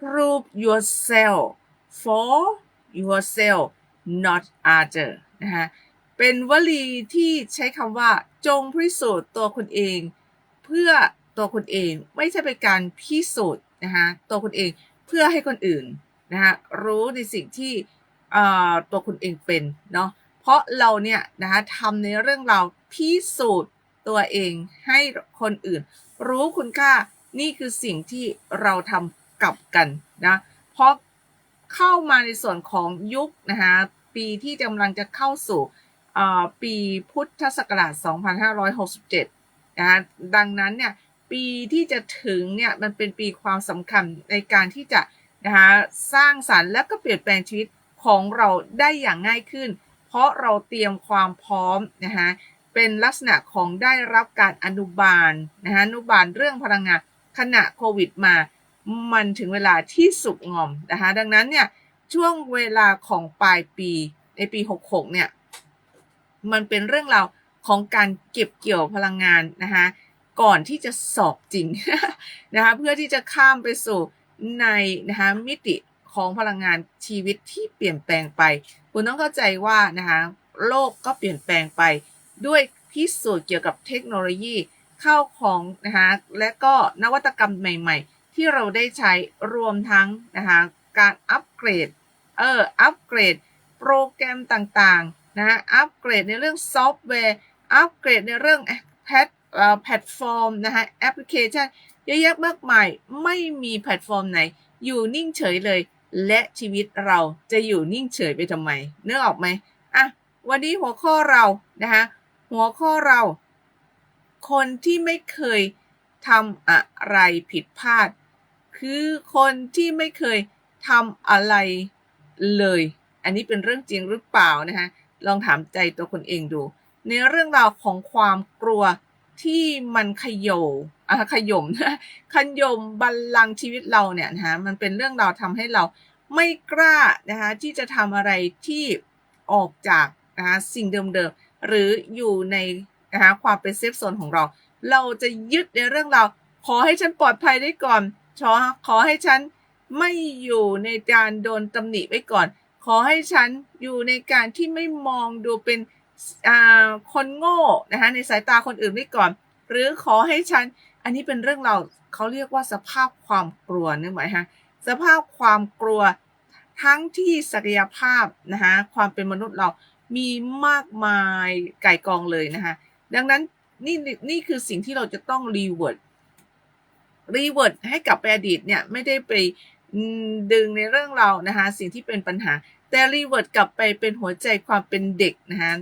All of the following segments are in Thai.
prove yourself for yourself not other นะคะเป็นวลีที่ใช้คำว่า จงพิสูจน์ตัวคุณเอง เพื่อตัวคุณเองไม่ใช่เป็นการพิสูจน์นะคะตัวคุณเองเพื่อให้คนอื่นนะคะรู้ในสิ่งที่ตัวคุณเองเป็นเนาะเพราะเราเนี่ยนะคะทำในเรื่องเราพิสูจน์ตัวเองให้คนอื่น รู้คุณค่านี่คือสิ่งที่เราทำ กลับกันนะเพราะเข้ามาในส่วนของยุคนะคะปีที่กำลังจะเข้าสู่ปีพุทธศักราช 2567 นะคะดังนั้นเนี่ยปีที่จะถึงเนี่ยมันเป็นปีความสำคัญในการที่จะนะคะสร้างสารรค์และก็เปลี่ยนแปลงชีวิตของเราได้อย่างง่ายขึ้น เพราะเราเตรียมความพร้อมนะคะเป็นลักษณะของได้รับการอนุบาลนะคะอนุบาลเรื่องพลังงานขณะโควิดมา มันถึงเวลาที่สุกงอมนะคะดังนั้นเนี่ยช่วงเวลาของปลายปีในปี 66 เนี่ยมันเป็นเรื่องราวของการเก็บเกี่ยวพลังงานนะคะก่อนที่จะสอบจริงนะคะเพื่อที่จะข้ามไปสู่ในนะคะมิติของพลังงานชีวิตที่เปลี่ยนแปลงไป คุณต้องเข้าใจว่านะคะโลกก็เปลี่ยนแปลงไป ด้วยพิสูจน์เกี่ยวกับเทคโนโลยีเข้าของนะคะและก็นวัตกรรมใหม่ ๆ ที่เราได้ใช้รวมทั้งนะคะการอัปเกรดเอออัปเกรดโปรแกรมต่างๆนะอัปเกรดในเรื่องซอฟต์แวร์อัปเกรดในเรื่องแพทแพลตฟอร์มนะคะแอปพลิเคชันเยอะแยะมากมายไม่มีแพลตฟอร์มไหน อยู่นิ่งเฉยเลย และชีวิตเราจะอยู่นิ่งเฉยไปทำไมเนื้อออกไหมอะวันนี้หัวข้อเรานะคะหัวข้อเรา คนที่ไม่เคยทำอะไรผิดพลาด คือคนที่ไม่เคยทำอะไรเลย อันนี้เป็นเรื่องจริงหรือเปล่านะคะลองถามใจตัวคนเองดู ในเรื่องราวของความกลัวที่มันขยโยอะขยมนะขยมบัลลังชีวิตเราเนี่ยนะคะมันเป็นเรื่องราวทำให้เราไม่กล้านะคะที่จะทำอะไรที่ออกจากนะคะสิ่งเดิมๆหรืออยู่ในนะคะความเป็นเซฟโซนของเรา เราจะยึดในเรื่องราวขอให้ฉันปลอดภัยได้ก่อน ขอขอให้ฉันไม่อยู่ในการโดนตำหนิไว้ก่อน ขอให้ฉันอยู่ในการที่ไม่มองดูเป็นคนโง่นะคะในสายตาคนอื่นไว้ก่อน หรือขอให้ฉัน อันนี้เป็นเรื่องเราเขาเรียกว่าสภาพความกลัวนึกไหมฮะสภาพความกลัวทั้งที่ศักยภาพนะคะความเป็นมนุษย์เรามีมากมายไก่กองเลยนะคะดังนั้นนี่นี่คือสิ่งที่เราจะต้องรีเวิร์ด รีเวิร์ดให้กับอดีตเนี่ยไม่ได้ไปดึงในเรื่องเรานะคะสิ่งที่เป็นปัญหา แต่รีเวิร์ดกลับไปเป็นหัวใจความเป็นเด็กนะคะ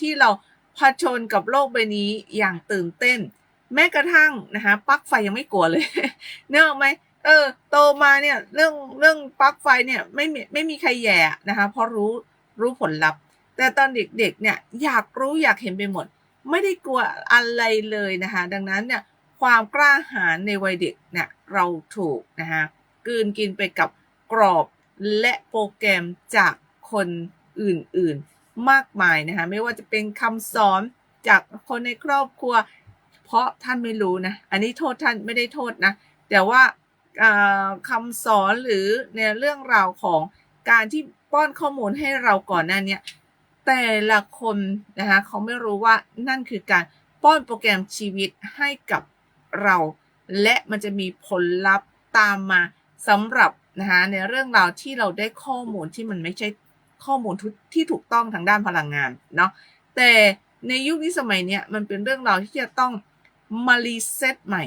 ที่เราผชนกับโลกใบนี้อย่างตื่นเต้น แม้กระทั่งนะคะปลั๊กไฟยังไม่กลัวเลยเนอะไหมเออโตมาเนี่ยเรื่องเรื่องปลั๊กไฟเนี่ยไม่ไม่มีใครแย่นะคะเพราะรู้รู้ผลลัพธ์ แต่ตอนเด็กๆเนี่ยอยากรู้อยากเห็นไปหมด ไม่ได้กลัวอะไรเลยนะคะดังนั้นเนี่ย ความกล้าหาญในวัยเด็กเนี่ยเราถูกนะคะกืนกินไปกับกรอบและโปรแกรมจากคนอื่นๆมากมายนะคะไม่ว่าจะเป็นคำสอนจากคนในครอบครัว เพราะท่านไม่รู้นะอันนี้โทษท่านไม่ได้โทษนะแต่ว่าคำสอนหรือในเรื่องราวของการที่ป้อนข้อมูลให้เราก่อนหน้านี้แต่ละคนนะคะเขาไม่รู้ว่านั่นคือการป้อนโปรแกรมชีวิตให้กับ เรา และมันจะมีผลลัพธ์ตามมาสำหรับนะคะในเรื่องราวที่เราได้ข้อมูลที่มันไม่ใช่ข้อมูลที่ถูกต้องทางด้านพลังงานเนาะแต่ในยุคนี้สมัยเนี้ยมันเป็นเรื่องราวที่จะต้องมารีเซ็ตใหม่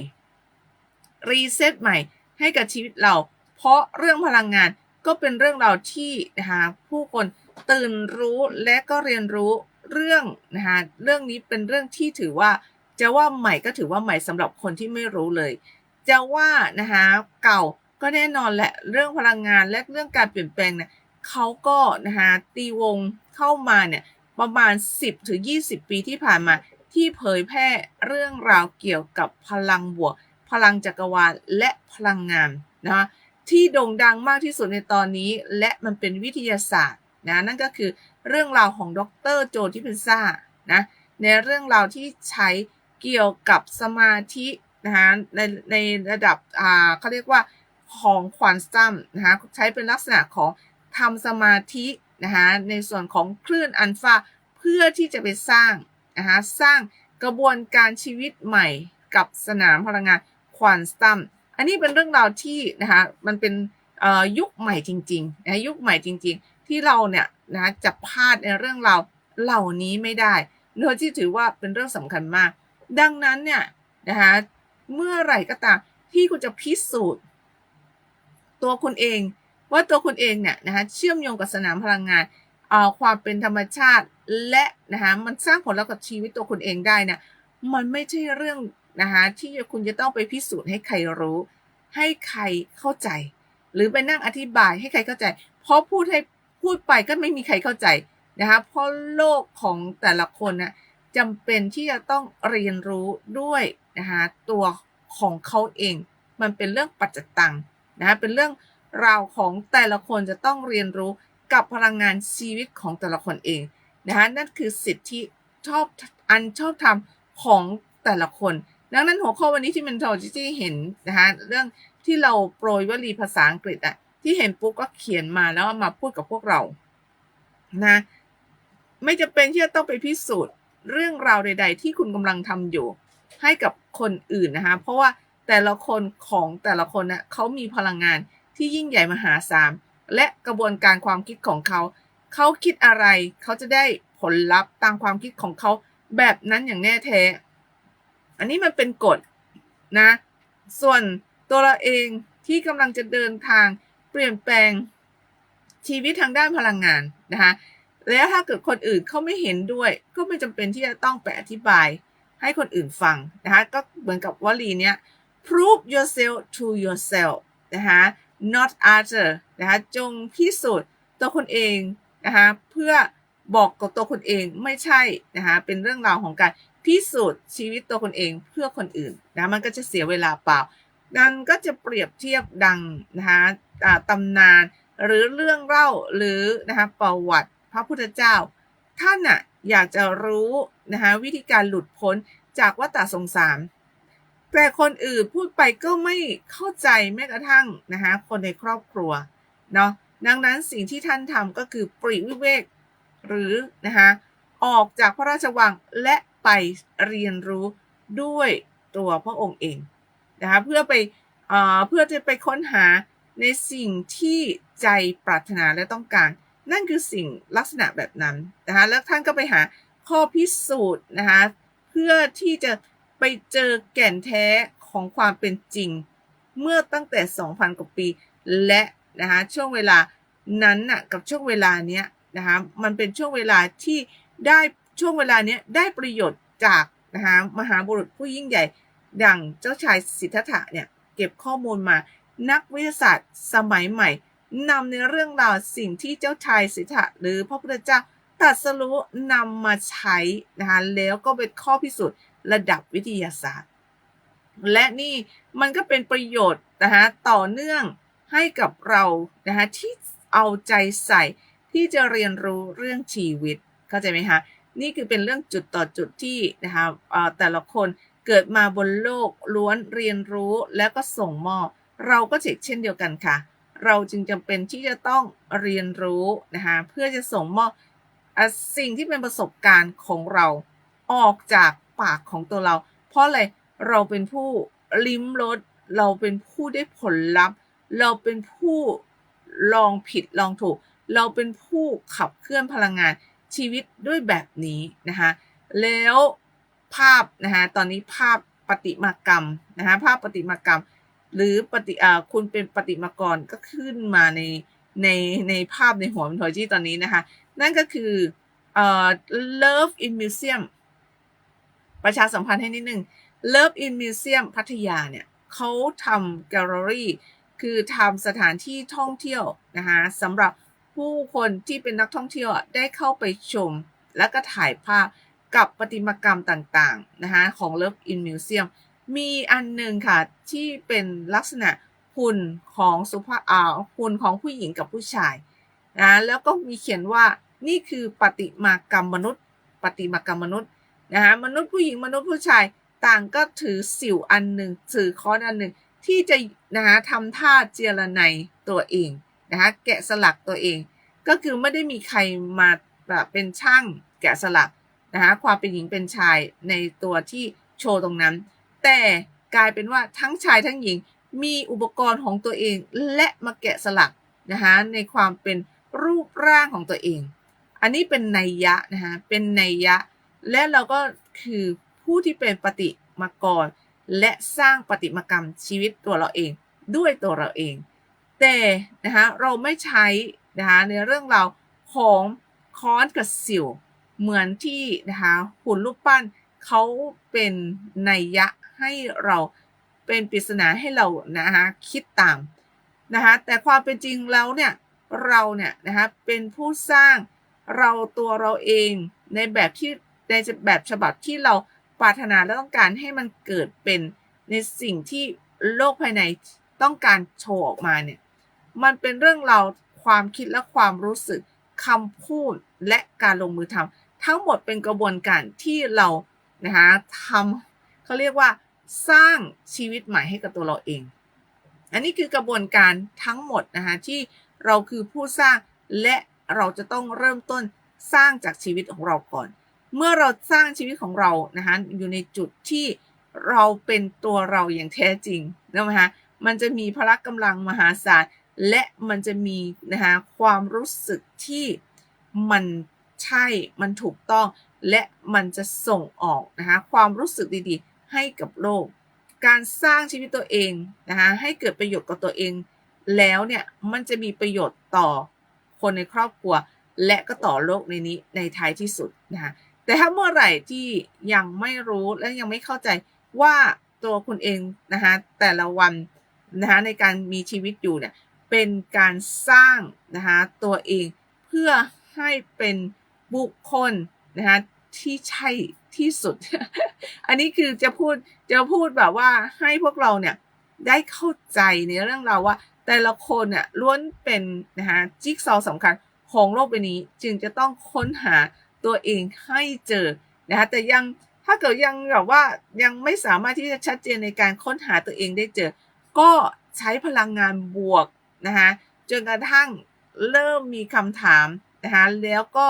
รีเซ็ตใหม่ให้กับชีวิตเรา เพราะเรื่องพลังงานก็เป็นเรื่องราวที่นะคะผู้คนตื่นรู้และก็เรียนรู้เรื่องนะคะเรื่องนี้เป็นเรื่องที่ถือว่า จะว่าใหม่ก็ถือว่าใหม่สำหรับคนที่ไม่รู้เลย จะว่านะคะเก่าก็แน่นอนแหละเรื่องพลังงานและเรื่องการเปลี่ยนแปลงเนี่ยเขาก็นะคะตีวงเข้ามาเนี่ยประมาณ 10ถึง20 ปีที่ผ่านมาที่เผยแพร่เรื่องราวเกี่ยวกับพลังบวก พลังจักรวาลและพลังงานนะที่โด่งดังมากที่สุดในตอนนี้ และมันเป็นวิทยาศาสตร์นะนั่นก็คือเรื่องราวของดรโจที่เปนซ่านะในเรื่องราวที่ใช้ เกี่ยวกับสมาธินะคะในในระดับอ่าเขาเรียกว่าของควอนตัมนะคะใช้เป็นลักษณะของทำสมาธินะคะในส่วนของคลื่นอัลฟาเพื่อที่จะไปสร้างนะคะสร้างกระบวนการชีวิตใหม่กับสนามพลังงานควอนตัมอันนี้เป็นเรื่องราวที่นะคะมันเป็นยุคใหม่จริงๆนะยุคใหม่จริง ๆ ที่เราเนี่ยนะจะพลาดในเรื่องราวเหล่านี้ไม่ได้โดยที่ถือว่าเป็นเรื่องสำคัญมาก ดังนั้นเนี่ยนะคะเมื่อไหร่ก็ตามที่คุณจะพิสูจน์ ตัวคุณเอง ว่าตัวคุณเองเนี่ยนะคะเชื่อมโยงกับสนามพลังงานเอาความเป็นธรรมชาติและนะคะมันสร้างผลลัพธ์กับชีวิตตัวคุณเองได้เนี่ยมันไม่ใช่เรื่องนะคะที่คุณจะต้องไปพิสูจน์ให้ใครรู้ ให้ใครเข้าใจ หรือไปนั่งอธิบายให้ใครเข้าใจ เพราะพูดให้พูดไปก็ไม่มีใครเข้าใจนะคะเพราะโลกของแต่ละคนนะ จำเป็นที่จะต้องเรียนรู้ด้วยนะคะตัวของเขาเอง มันเป็นเรื่องปัจจตังนะะเป็นเรื่องราวของแต่ละคนจะต้องเรียนรู้กับพลังงานชีวิตของแต่ละคนเองนะคะนั่นคือสิทธิชอบอันชอบธรรมของแต่ละคน ดังนั้นหัวข้อวันนี้ที่มันโทที่เห็นนะคะเรื่องที่เราโปรยวลีภาษาอังกฤษอะที่เห็นปุ๊บก็เขียนมาแล้วมาพูดกับพวกเรานะไม่จะเป็นที่จะต้องไปพิสูจน์ เรื่องราวใด ๆ ที่คุณกำลังทำอยู่ให้กับคนอื่นนะคะเพราะว่าแต่ละคนของแต่ละคนนะ่ะเขามีพลังงานที่ยิ่งใหญ่มหาศาลและกระบวนการความคิดของเขา เขาคิดอะไรเขาจะได้ผลลัพธ์ตามความคิดของเขาแบบนั้นอย่างแน่แท้ อันนี้มันเป็นกฎนะ ส่วนตัวเราเองที่กำลังจะเดินทางเปลี่ยนแปลงชีวิตทางด้านพลังงานนะคะ แล้วถ้าเกิดคนอื่นเขาไม่เห็นด้วย ก็ไม่จำเป็นที่จะต้องไปอธิบายให้คนอื่นฟังนะคะก็เหมือนกับวลีเนี้ย prove yourself to yourself นะคะ not other นะคะจงพิสูจน์ตัวคนเองนะคะเพื่อบอกกับตัวคนเองไม่ใช่นะคะเป็นเรื่องราวของการพิสูจน์ชีวิตตัวคนเองเพื่อคนอื่นนะมันก็จะเสียเวลาเปล่า ดังก็จะเปรียบเทียบดังนะคะตำนาน หรือเรื่องเล่าหรือนะคะประวัติ ระพุทธเจ้า ท่านน่ะอยากจะรู้นะคะวิธีการหลุดพ้นจากวัฏสงสารแต่คนอื่นพูดไปก็ไม่เข้าใจแม้กระทั่งนะคะคนในครอบครัวเนาะดังนั้นสิ่งที่ท่านทำก็คือปริวิเวก หรือนะคะออกจากพระราชวังและไปเรียนรู้ด้วยตัวพระองค์เองนะคะเพื่อไปเพื่อจะไปค้นหาในสิ่งที่ใจปรารถนาและต้องการ นั่นคือสิ่งลักษณะแบบนั้นนะคะแล้วท่านก็ไปหาข้อพิสูจน์นะคะเพื่อที่จะไปเจอแก่นแท้ของความเป็นจริง เมื่อตั้งแต่ 2,000 กว่าปี และนะคะช่วงเวลานั้นน่ะกับช่วงเวลาเนี้ยนะคะมันเป็นช่วงเวลาที่ได้ช่วงเวลาเนี้ยได้ประโยชน์จากนะคะมหาบุรุษผู้ยิ่งใหญ่ ดังเจ้าชายสิทธัตถะเนี่ยเก็บข้อมูลมานักวิทยาศาสตร์สมัยใหม่ นำในเรื่องราวสิ่งที่เจ้าชายสิทธะหรือพระพุทธเจ้าตัดสรู้นำมาใช้นะคะแล้วก็เป็นข้อพิสูจน์ระดับวิทยาศาสตร์ และนี่มันก็เป็นประโยชน์นะคะต่อเนื่องให้กับเรานะคะที่เอาใจใส่ที่จะเรียนรู้เรื่องชีวิตเข้าใจไหมคะนี่คือเป็นเรื่องจุดต่อจุดที่นะคะแต่ละคนเกิดมาบนโลกล้วนเรียนรู้แล้วก็ส่งมอบเราก็เช่นเดียวกันค่ะ เราจึงจำเป็นที่จะต้องเรียนรู้นะคะเพื่อจะส่งมอบสิ่งที่เป็นประสบการณ์ของเราออกจากปากของตัวเรา เพราะอะไรเราเป็นผู้ลิ้มรสเราเป็นผู้ได้ผลลัพธ์ เราเป็นผู้ลองผิดลองถูก เราเป็นผู้ขับเคลื่อนพลังงานชีวิตด้วยแบบนี้นะคะแล้วภาพนะคะตอนนี้ภาพปฏิมากรรมนะคะภาพปฏิมากรรม หรือปฏิอ่าคุณเป็นปฏิมากรก็ขึ้นมาในในในภาพในหัวมันทอจีตอนนี้นะคะ นั่นก็คือเอ่อ love in museum ประชาสัมพันธ์ให้นิดนึง Love in Museum พัทยาเนี่ยเขาทำแกลเลอรี่คือทำสถานที่ท่องเที่ยวนะคะสำหรับผู้คนที่เป็นนักท่องเที่ยวได้เข้าไปชม และก็ถ่ายภาพกับประติมากรรมต่างๆนะคะของ Love in Museum มีอันหนึ่งค่ะ ที่เป็นลักษณะหุ่นของสุภาพอ่าหุ่นของผู้หญิงกับผู้ชายนะแล้วก็มีเขียนว่านี่คือปฏิมากรรมมนุษย์ ปฏิมากรรมมนุษย์นะคะมนุษย์ผู้หญิงมนุษย์ผู้ชายต่างก็ถือสิวอันหนึ่งถือค้อนอันหนึ่งที่จะนะคะทำท่าเจรไนยตัวเองนะคะแกะสลักตัวเอง ก็คือไม่ได้มีใครมาแบบเป็นช่างแกะสลักนะคะความเป็นหญิงเป็นชายในตัวที่โชว์ตรงนั้น แต่กลายเป็นว่าทั้งชายทั้งหญิงมีอุปกรณ์ของตัวเองและมาแกะสลักนะคะในความเป็นรูปร่างของตัวเอง อันนี้เป็นนัยยะนะคะเป็นนัยยะ และเราก็คือผู้ที่เป็นปฏิมากร และสร้างปฏิมากรรมชีวิตตัวเราเองด้วยตัวเราเอง แต่นะคะเราไม่ใช้นะคะในเรื่องราวของค้อนกับสิวเหมือนที่นะคะหุ่นรูปปั้น เขาเป็นนัยยะให้เราเป็นปริศนาให้เรานะคะคิดตามนะคะแต่ความเป็นจริงแล้วเนี่ยเราเนี่ยนะคะเป็นผู้สร้างเราตัวเราเองในแบบที่ในแบบฉบับที่เราปรารถนาและต้องการให้มันเกิดเป็นในสิ่งที่โลกภายในต้องการโชว์ออกมาเนี่ยมันเป็นเรื่องราวความคิดและความรู้สึกคำพูดและการลงมือทำทั้งหมดเป็นกระบวนการที่เรา นะคะทำเขาเรียกว่าสร้างชีวิตใหม่ให้กับตัวเราเอง อันนี้คือกระบวนการทั้งหมดนะคะที่เราคือผู้สร้างและเราจะต้องเริ่มต้นสร้างจากชีวิตของเราก่อน เมื่อเราสร้างชีวิตของเรานะคะอยู่ในจุดที่เราเป็นตัวเราอย่างแท้จริงนะคะมันจะมีพละกำลังมหาศาลและมันจะมีนะคะความรู้สึกที่มันใช่มันถูกต้อง และมันจะส่งออกนะคะความรู้สึกดีๆ ให้กับโลก การสร้างชีวิตตัวเองนะคะให้เกิดประโยชน์กับตัวเอง แล้วเนี่ยมันจะมีประโยชน์ต่อคนในครอบครัว และก็ต่อโลกในนี้ในท้ายที่สุดนะคะแต่ถ้าเมื่อไหร่ที่ยังไม่รู้และยังไม่เข้าใจว่าตัวคุณเองนะคะแต่ละวันนะคะในการมีชีวิตอยู่เนี่ยเป็นการสร้างนะคะตัวเองเพื่อให้เป็นบุคคลนะคะ ที่ใช่ที่สุด อันนี้คือจะพูดจะพูดแบบว่าให้พวกเราเนี่ยได้เข้าใจในเรื่องราวว่า แต่ละคนเนี่ยล้วนเป็นนะคะจิ๊กซอว์สำคัญของโลกใบนี้จึงจะต้องค้นหาตัวเองให้เจอนะคะแต่ยังถ้าเกิดยังแบบว่ายังไม่สามารถที่จะชัดเจนในการค้นหาตัวเองได้เจอ ก็ใช้พลังงานบวกนะคะจนกระทั่งเริ่มมีคำถามนะคะแล้วก็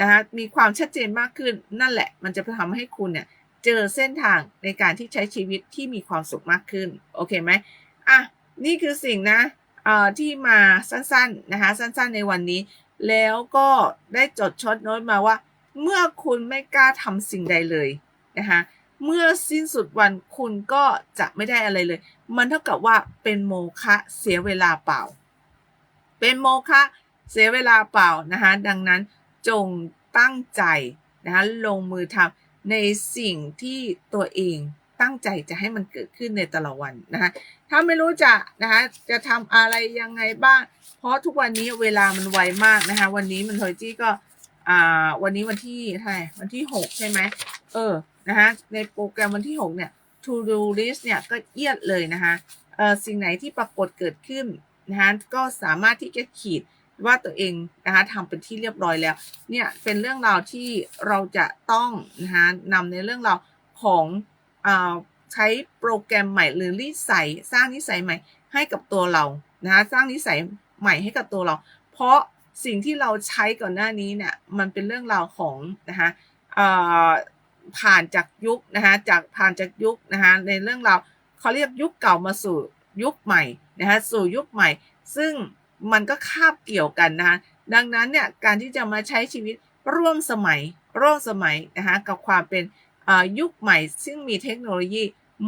นะคะมีความชัดเจนมากขึ้นนั่นแหละ มันจะทำให้คุณเนี่ยเจอเส้นทางในการที่ใช้ชีวิตที่มีความสุขมากขึ้น โอเคไหมอะนี่คือสิ่งนะเอ่อที่มาสั้นๆนะคะสั้นๆในวันนี้ แล้วก็ได้จดช็อตโน้ตมาว่า เมื่อคุณไม่กล้าทำสิ่งใดเลยนะคะเมื่อสิ้นสุดวันคุณก็จะไม่ได้อะไรเลย มันเท่ากับว่าเป็นโมฆะเสียเวลาเปล่า เป็นโมฆะเสียเวลาเปล่านะคะดังนั้น จงตั้งใจนะคะลงมือทำในสิ่งที่ตัวเองตั้งใจจะให้มันเกิดขึ้นในแต่ละวันนะคะถ้าไม่รู้จะนะคะจะทำอะไรยังไงบ้าง เพราะทุกวันนี้เวลามันไวมากนะคะวันนี้มันโทยจี้ก็อ่าวันนี้วันที่เท่าไหร่วันที่หกใช่ไหมเออนะคะในโปรแกรมวันที่หกเนี่ย to do list เนี่ยก็เอียดเลยนะคะเออสิ่งไหนที่ปรากฏเกิดขึ้นนะคะก็สามารถที่จะขีด ว่าตัวเองนะคะทำเป็นที่เรียบร้อยแล้ว เนี่ยเป็นเรื่องราวที่เราจะต้องนะคะนำในเรื่องราวของอใช้โปรแกรมใหม่หรือนิสัยสร้างนิสัยใหม่ให้กับตัวเรานะคะสร้างนิสัยใหม่ให้กับตัวเรา เพราะสิ่งที่เราใช้ก่อนหน้านี้เนี่ยมันเป็นเรื่องราวของนะคะผ่านจากยุคนะคะจากผ่านจากยุคนะคะในเรื่องราวเขาเรียกยุคเก่ามาสู่ยุคใหม่นะคะสู่ยุคใหม่ ซึ่ง มันก็คาบเกี่ยวกันนะคะดังนั้นเนี่ยการที่จะมาใช้ชีวิตร่วมสมัยร่วมสมัยนะคะกับความเป็นยุคใหม่ ซึ่งมีเทคโนโลยี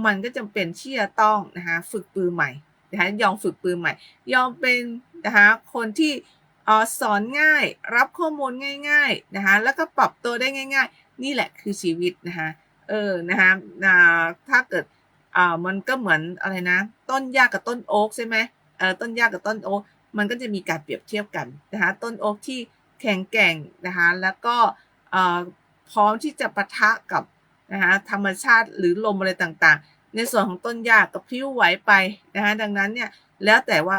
มันก็จำเป็นที่จะต้องนะคะฝึกปืนใหม่นะคะยอมฝึกปืนใหม่ ยอมเป็นนะคะคนที่สอนง่ายรับข้อมูลง่ายๆนะคะแล้วก็ปรับตัวได้ง่าย ๆ นี่แหละคือชีวิตนะคะเออนะคะถ้าเกิดอ่ามันก็เหมือนอะไรนะ ต้นหญ้ากับต้นโอ๊กใช่ไหมเออต้นหญ้ากับต้นโอ๊ก มันก็จะมีการเปรียบเทียบกันนะคะต้นโอ๊กที่แข็งแกร่งนะคะแล้วก็พร้อมที่จะปะทะกับนะคะธรรมชาติหรือลมอะไรต่างๆ ในส่วนของต้นหญ้าก็พิ้วไหวไปนะคะดังนั้นเนี่ยแล้วแต่ว่า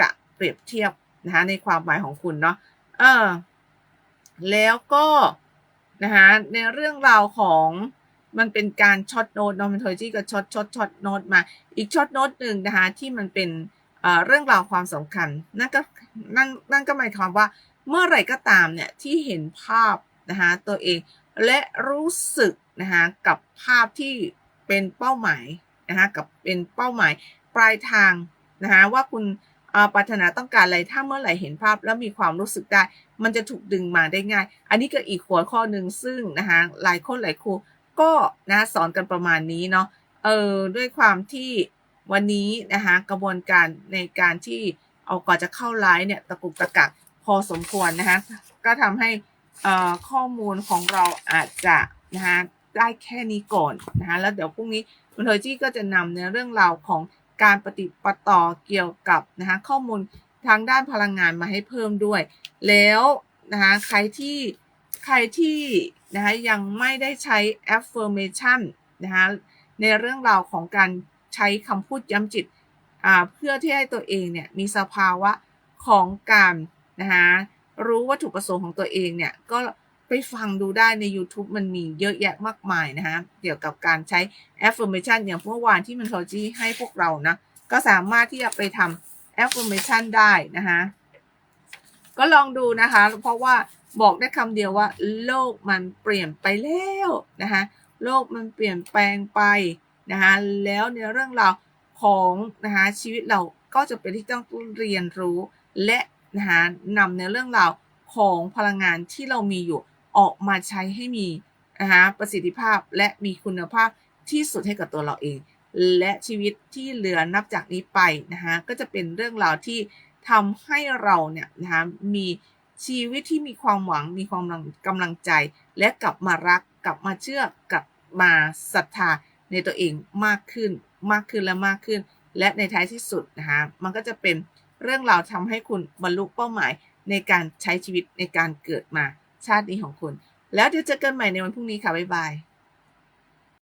จะเปรียบเทียบนะคะในความหมายของคุณเนาะเออแล้วก็นะคะในเรื่องราวของมันเป็นการช็อตโน้ตนอมเมนโทจีกับช็อตช็อตช็อตโน้ตมาอีกช็อตโน้ตหนึ่งนะคะที่มันเป็น เรื่องราวความสำคัญนั่นก็นั่นนั่นก็หมายความว่าเมื่อไหร่ก็ตามเนี่ยที่เห็นภาพนะคะตัวเองและรู้สึกนะคะกับภาพที่เป็นเป้าหมายนะคะกับเป็นเป้าหมายปลายทางนะคะว่าคุณเอ่อปรารถนาต้องการอะไรถ้าเมื่อไหร่เห็นภาพแล้วมีความรู้สึกได้ มันจะถูกดึงมาได้ง่าย อันนี้ก็อีกหัวข้อหนึ่งซึ่งนะคะหลายคนหลายครูก็นะสอนกันประมาณนี้เนาะเออด้วยความที่ วันนี้นะคะกระบวนการในการที่เอาก่อนจะเข้าไลฟ์เนี่ยตะกุกตะกักพอสมควรนะคะก็ทำให้ข้อมูลของเราอาจจะนะคะได้แค่นี้ก่อนนะคะแล้วเดี๋ยวพรุ่งนี้คุณเทอร์จี้ก็จะนำในเรื่องราวของการปฏิปต่อเกี่ยวกับนะคะข้อมูลทางด้านพลังงานมาให้เพิ่มด้วย แล้วนะคะใครที่ใครที่นะคะยังไม่ได้ใช้ affirmation นะคะในเรื่องราวของการ ใช้คำพูดย้ำจิตเพื่อที่ให้ตัวเองเนี่ยมีสภาวะของการนะคะรู้วัตถุประสงค์ของตัวเองเนี่ยก็ไปฟังดูได้ใน YouTube มันมีเยอะแยะมากมายนะคะเกี่ยวกับการใช้ affirmation อย่างเมื่อวานที่มันโทจี้ให้พวกเรานะ ก็สามารถที่จะไปทำ affirmation ได้นะคะก็ลองดูนะคะ เพราะว่าบอกได้คำเดียวว่า โลกมันเปลี่ยนไปแล้วนะคะโลกมันเปลี่ยนแปลงไป นะคะแล้วในเรื่องราวของนะคะชีวิตเราก็จะเป็นที่ต้องเรียนรู้ และนะคะนำในเรื่องราวของพลังงานที่เรามีอยู่ออกมาใช้ให้มีนะคะประสิทธิภาพและมีคุณภาพที่สุดให้กับตัวเราเอง และชีวิตที่เหลือนับจากนี้ไปนะคะก็จะเป็นเรื่องราวที่ทำให้เราเนี่ยนะคะมีชีวิตที่มีความหวังมีความกำลังใจ และกลับมารักกลับมาเชื่อกลับมาศรัทธา ในตัวเองมากขึ้นมากขึ้นและมากขึ้น และในท้ายที่สุดนะคะมันก็จะเป็นเรื่องราวทำให้คุณบรรลุเป้าหมายในการใช้ชีวิตในการเกิดมาชาตินี้ของคุณ แล้วเดี๋ยวเจอกันใหม่ในวันพรุ่งนี้ค่ะ บ๊ายบาย